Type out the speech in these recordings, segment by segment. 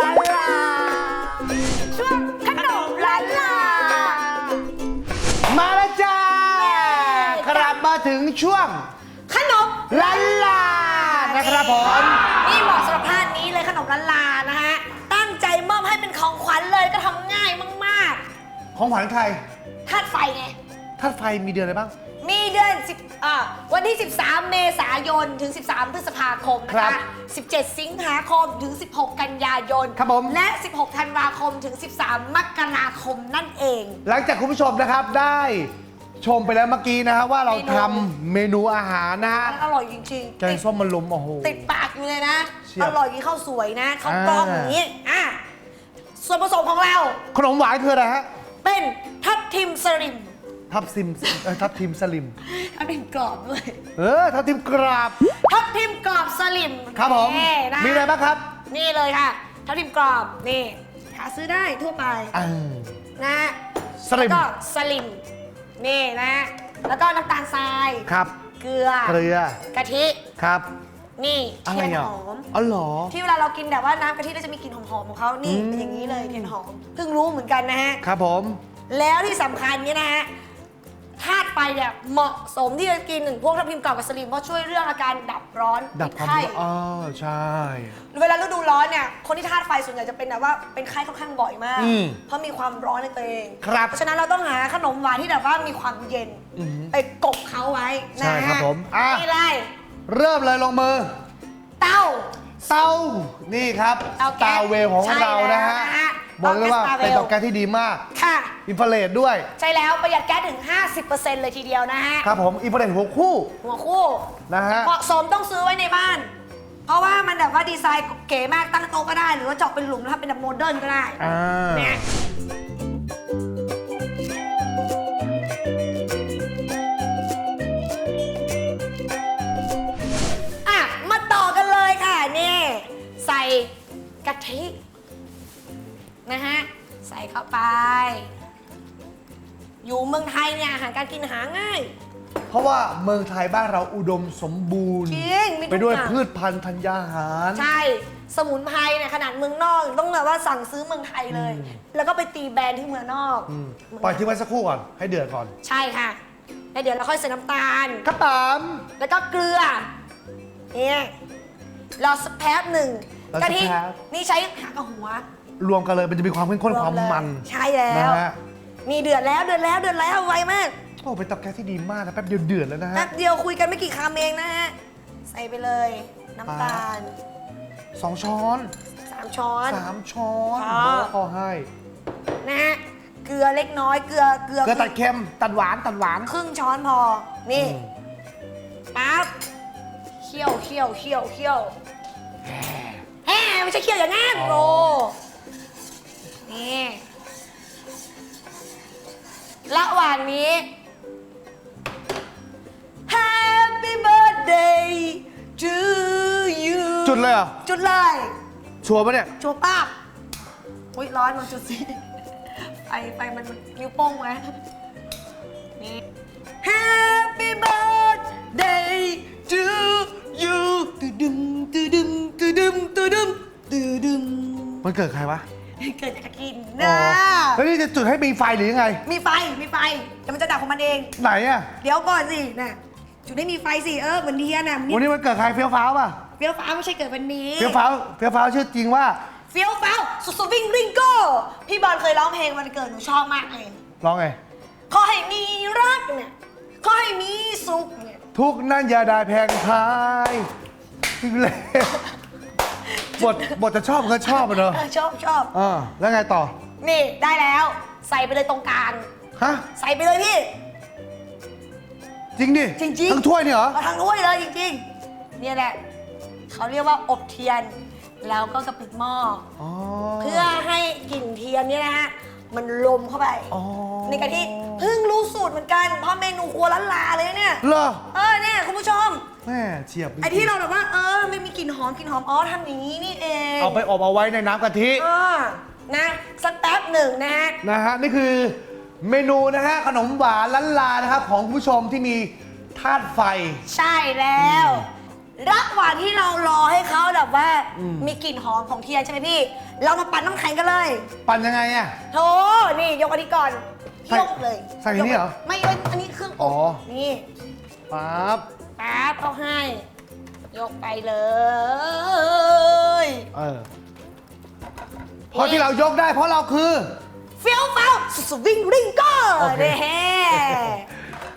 ล้านลาช่วงขนมล้านลา มาแล้วจ้า กลับมาถึงช่วงขนมล้านลานะครับผม นี่เหมาะสำหรับพลาดนี้เลยขนมล้านลานะฮะ ตั้งใจมอบให้เป็นของขวัญเลยก็ทำง่ายมากของขวัญใครๆธาตุไฟไง ธาตุไฟมีเดือนอะไรบ้างมี เดือน10อ่าวันที่ 13 เมษายนถึง 13 พฤษภาคมนะครัคะบ17 สิงหาคมถึง 16 กันยายนครับผม และ 16 ธันวาคมถึง 13 มกราคมนั่นเอง หลังจากคุณผู้ชมนะครับได้ชมไปแล้วเมื่อกี้นะฮะว่าเราเมนู ทำเมนูอาหารนะฮะอร่อยจริงๆแกงติดส้มมันลุมโอ้โห ติดปากอยู่เลยนะ เชียบอร่อยกินข้าวสวยนะข้าวกล้องอ่า อย่างนี้อะส่วนผสมของเรา ขนมหวานคืออะไรฮะ เป็นทับทิมสลิม ทับซิมเอ้ยทับทิมสลิม ทับทิมกรอบด้วยเออทับทิมกราบ ทับทิมกรอบสลิมครับผม นี่นะมีอะไรบ้างครับนี่เลยค่ะ ทับทิมกรอบนี่หาซื้อได้ทั่วไปอ่า นะ สลิม แล้วก็สลิมนี่นะ แล้วก็น้ำตาลทราย ครับ เกลือ เกลือกะทิ ครับ นี่อะไรเทียนอะหอม อ๋อเหรอ ที่เวลาเรากินแบบว่าน้ำกะทิแล้วจะมีกลิ่นหอมๆของเขานี่อืม เป็นอย่างนี้เลยเทียนหอม เพิ่งรู้เหมือนกันนะฮะ ครับผม แล้วที่สำคัญเนี่ยนะฮะ ธาตุไฟเนี่ยเหมาะสมที่จะกินหนึ่งพวกทับทิมกรอบกับสลิมเพราะช่วยเรื่องอาการดับร้อนดับความไข้ร้อนอ๋อใช่ เวลาฤดูร้อนเนี่ยคนที่ธาตุไฟส่วนใหญ่จะเป็นแบบว่าเป็นไข้ค่อนข้างบ่อยมาก อืมเพราะมีความร้อนในตัวเองครับ เพราะฉะนั้นเราต้องหาขนมหวานที่แบบว่ามีความเย็นอือหือไปกบเขาไว้นะใช่ครับฮะผม อะ นี่เลยเริ่มเลยลงมือ เต้า เตานี่ครับ เตาแก๊สเวลของใช่เรานะฮะแล้วนะฮะ บอกเลยว่าเตาแก๊สเป็น Starwell เตาแก๊สที่ดีมากค่ะ อินฟราเรดด้วย ใช่แล้วประหยัดแก๊สถึง 50%เลยทีเดียวนะฮะ ครับผมอินฟราเรดหัวคู่ หัวคู่นะฮะเหมาะสมต้องซื้อไว้ในบ้าน เพราะว่ามันแบบว่าดีไซน์เก๋มากตั้งโต๊ะก็ได้ หรือว่าเจาะเป็นหลุมแล้วทำเป็นแบบโมเดิร์นก็ได้อ่าเนี่ยารการกินหาง่าย เพราะว่าเมืองไทยบ้านเราอุดมสมบูรณ์ จริงมีทุกไปด้วยอย่างพืชพันธุ์ธัญญาหาร ใช่ สมุนไพรเนี่ยขนาดเมืองนอกต้องแบบว่าสั่งซื้อเมืองไทยเลยอืมแล้วก็ไปตีแบรนด์ที่เมืองนอกอืมเมืองปล่อยทิ้งไว้สักครู่ก่อน ให้เดือดก่อน ใช่ค่ะแล้วเดี๋ยวเราค่อยใส่น้ำตาลครับตาม แล้วก็เกลือเนี่ยรอสักแป๊บหนึ่งรอสักะกทิแป๊บนี่ใช้หางกับหัวรวมกันเลยมันจะมีความเข้มข้นรความเลยมัน ใช่แล้นะวฮะ นี่เดือดแล้วเดือดแล้วเดือดแล้วไวมากโอ้เป็นเตาแก๊สที่ดีมากนะแป๊บเดียวเดือดแล้วนะฮะแป๊บเดียวคุยกันไม่กี่คำเองนะฮะ ใส่ไปเลย น้ำตาลสองช้อนสามช้อน สามช้อนพอบอกขอให้นะฮะ เกลือเล็กน้อยเกลือเกลือเกลือตัดเค็มตัดหวานตัดหวานครึ่งช้อนพอ นี่อืมปั๊บ เคี่ยวเคี่ยวเคี่ยวเคี่ยวแฮ่ไม่ใช่เคี่ยวอย่างนั้นโรนี่ ระหว่างนี้ birthday to you จุดเลยเหรอจุดเลยชัวร์ปะเนี่ย ชัวร์ป้าบอุ้ยร้อนมันจุดสิไฟไฟมันมันนิ้วโป้งไว้นี่ Happy birthday to you ตืดึมตืดึมตืดึมตืดึมตืดึมมันเกิดใครวะเกิดจากกินอ๋นะอแล้วนี่จะจุดให้มีไฟหรือยังไง มีไฟ มีไฟแต่มันจะดับของมันเอง ไหนอะเดี๋ยวก่อนสิน่ะ จุดได้มีไฟสิเออเหมือนเทียนน่ะวันนี้มันเกิดใครเฟี้ยวฟ้าวป่ะเฟี้ยวฟ้าวไม่ใช่เกิดวันนี้เฟี้ยวฟ้าวเฟี้ยวฟ้าวชื่อจริงว่าเฟี้ยวฟ้าวสุดสวิงริงโก้พี่บอลเคยร้องเพลงวันเกิดหนูชอบมากเลยร้องไงขอให้มีรักเนี่ยขอให้มีสุขเนี่ยทุกนั่นอย่าได้แพงพายเลยบทบทจะชอบก็ชอบอะเนอะเออชอบชอบอ่าแล้วไงต่อ นี่ได้แล้ว ใส่ไปเลยตรงกลางฮะใส่ไปเลยพี่ จริงดิจริงๆ ทั้งถ้วยนี่เหรอเอาทางถ้วยเลยจริงๆ เนี่ยแหละเขาเรียกว่าอบเทียน แล้วก็กระปิดหม้ออ๋อ เพื่อให้กลิ่นเทียนเนี่ยนะฮะมันลมเข้าไปอ๋อ ในกะทิเพิ่งรู้สูตรเหมือนกันเพราะเมนูครัวล้านลาเลยนะเนี่ยเหรอเออเนี่ยคุณผู้ชม แม่เฉียบไอ้ที่เราแบบว่า เออไม่มีกลิ่นหอมกลิ่นหอมอ๋อทำอย่างนี้นี่เองเอาไปอบเอาไว้ในน้ำกะทิ เออนะสักแป๊บหนึ่งนะฮะ นะฮะ นี่คือ เมนูนะฮะขนมหวานล้านลานะครับของคุณผู้ชมที่มีธาตุไฟ ใช่แล้วระหว่างที่เรารอให้เขาแบบว่ามีกลิ่นหอมของเทียนใช่ไหมพี่ เรามาปั่นน้ำแข็งกันเลยปั่นยังไงอะโถนี่ยกอันนี้ก่อนใส่ยกเลยใส่นี่เหรอไม่ไม่อันนี้เครื่องอ๋อ นี่ปั๊บป๊บเขาให้ ยกไปเลยเออเพราะที่เรายกได้เพราะเราคือ เฟี้ยวฟ้าวสุดๆวิ่งริงก็โอเคเด้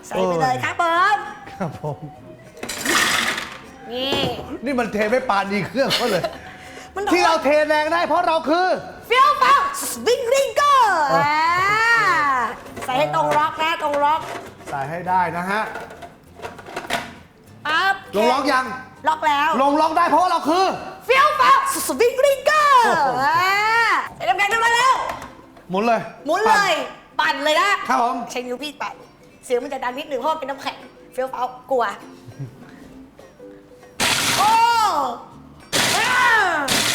ใส่ไปเลยครับผมครับผม นี่ นี่มันเทไม่ปานดีเครื่องเขาเลย มันที่เราเทแรงได้เพราะเราคือ เฟี้ยวฟ้าวสุดๆวิ่งริงก็เออใส่ให้ตรงล็อกนะตรงล็อกใส่ให้ได้นะฮะปั๊บลงล็อกยัง ล็อกแล้ว ลงล็อกได้เพราะว่าเราคือ เฟี้ยวฟ้าวสุดๆวิ่งริงก็โอ้โหใส่น้ำแข็งด้วยมาแล้ว หมุนเลยหมุนเลยปั่นเลยนะครับผมใช้นิ้วพี่ปั่นเสียงมันจะดังนิดหนึ่งเพราะมันเป็นน้ำแข็งเฟี้ยวฟ้าวกลัวโอ้อ้าว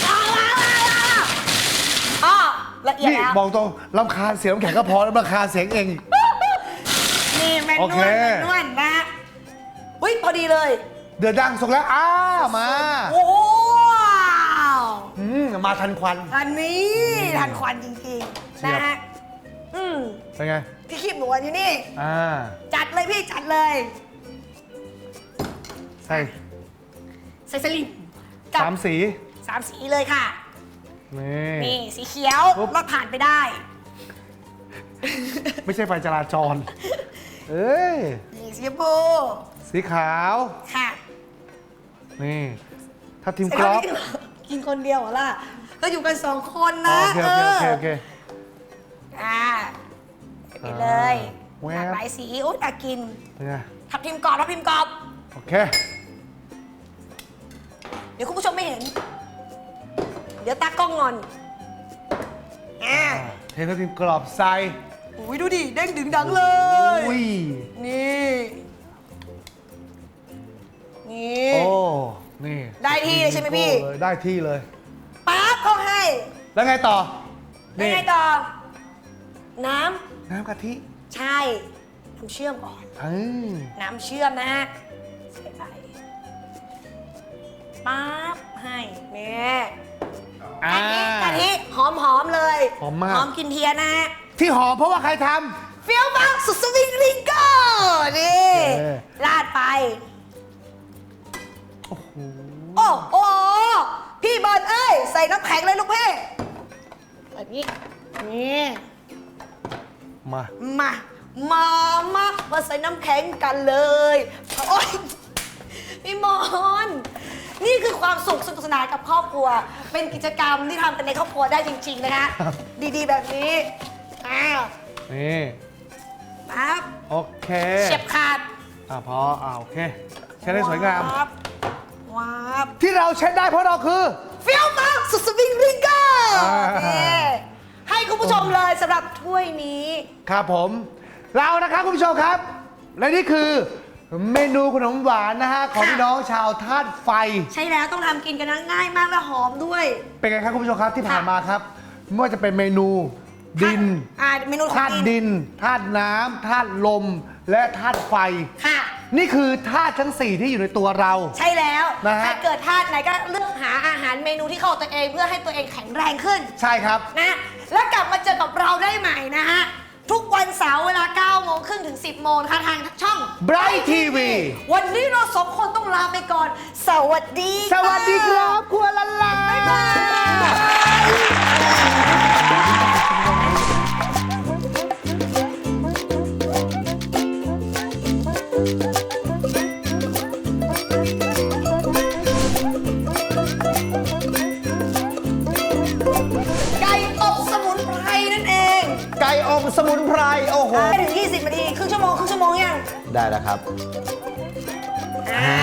อ้าวอ้าวอ้าวอ้าวอ้าวละเอียดนี่แล้ว บอกตรงลำคาญเสียงน้ำแข็งก็พอแล้วลำคาญเสียงเอง นี่แมนโอนเควลแมนนวลนะอุ้ยพอดีเลย เดือดดังสุกแล้วอ้ามา โอ้ว้าว อืมมาทันควัน อันนี้ทันควันจริงเชีๆยบ นะฮะอืมเป็นไง พี่คีบหนูอันอยู่นี่ อ่า จัดเลยพี่จัดเลย ใส่ใส่สลิมกับสามสี สามสีเลยค่ะ นี่ นี่สีเขียวปุ๊บรถผ่านไปได้ ไม่ใช่ไฟจราจร เอ้ย นี่สีชมพูสีขาว ค่ะ นี่ ถ้าทีมใส่กรอบข้าวนี่ กินคนเดียวเหรอล่ะก็อยู่กันสองคนอ๋อนะโอเคโอเคโอเคโอเคอ่าไปเลยแว๊หบลากหลายสีอุ้ยอยากกินเป็นไงทับทิมกรอบทับทิมกรอบ โอเค เดี๋ยวคุณผู้ชมไม่เห็น เดี๋ยวตากล้องงอนอ่าอ่าเททัพทีมกรอบใส่อุ้ยดูดิเด้งดึงดังเลย อุ้ยนี่ นี่ โอ้ นี่ได้ที่เลยใช่ไหมพี่โอ้เลยได้ที่เลย ปั๊บเขาให้ แล้วไงต่อยังไงต่อ น้น้ำกะทิำใช่ทำเชื่อมก่อน เอ้ยน้ำเชื่อมนะฮะใส่ไปปั๊บให้เนี่ยอ่า กะทิกะทิหอมหอมๆเลยหอมมาก หอมกลินเทียนนะฮะที่หอมเพราะว่าใครท เฟี้ยวฟ้าวสุดสวิงริงโก้นี่เออลาดไปำโอ้โห โอ้โอ้ พี่บอลเอ้ย ใส่น้ำแข็งเลยลูกเพ่แบบนี้ นี่ มา มา มา มามาใส่น้ำแข็งกันเลย โอ้ยพี่มอน นี่คือความสุขสนุกสนานกับครอบครัว เป็นกิจกรรมที่ทำกันในครอบครัวได้จริง ๆ นะคะดีๆ แบบนี้ อ้าวนี่ปั๊บโอเคเฉียบขาดอ่าพออ่าโอเคใช้ได้สวยงามวับ วับที่เราเช็ดได้เพราะเราคือเฟี้ยวมากสุดสวิงริงเกอร์อ่านี่ให้คุณผู้ชมเลยสำหรับถ้วยนี้ ครับผม เรานะครับคุณผู้ชมครับ และนี่คือเมนูขนมหวานนะฮะของค่ะ พี่น้องชาวธาตุไฟ ใช่แล้วต้องทำกินกันนะง่ายมากและหอมด้วย เป็นไงครับคุณผู้ชมครับที่ผ่านค่ะมาครับไม่ว่าจะเป็นเมนูดินอ่าเมนูของธาตุกินดินธาตุน้ำธาตุลม และธาตุไฟ ค่ะ นี่คือธาตุทั้ง 4 ที่อยู่ในตัวเรา ใช่แล้วนะฮะถ้าเกิดธาตุไหนก็เลือกหาอาหารเมนูที่เข้ากับตัวเองเพื่อให้ตัวเองแข็งแรงขึ้น ใช่ครับ นะแล้วกลับมาเจอกับเราได้ใหม่นะฮะ ทุกวันเสาร์เวลา9โมงครึ่งถึง 10 โมงนะคะทางช่อง Bright TV วันนี้เราสองคนต้องลาไปก่อน สวัสดีสวัสดีครับครัวละลา บ๊ายบาย ได้แล้วครับอ่า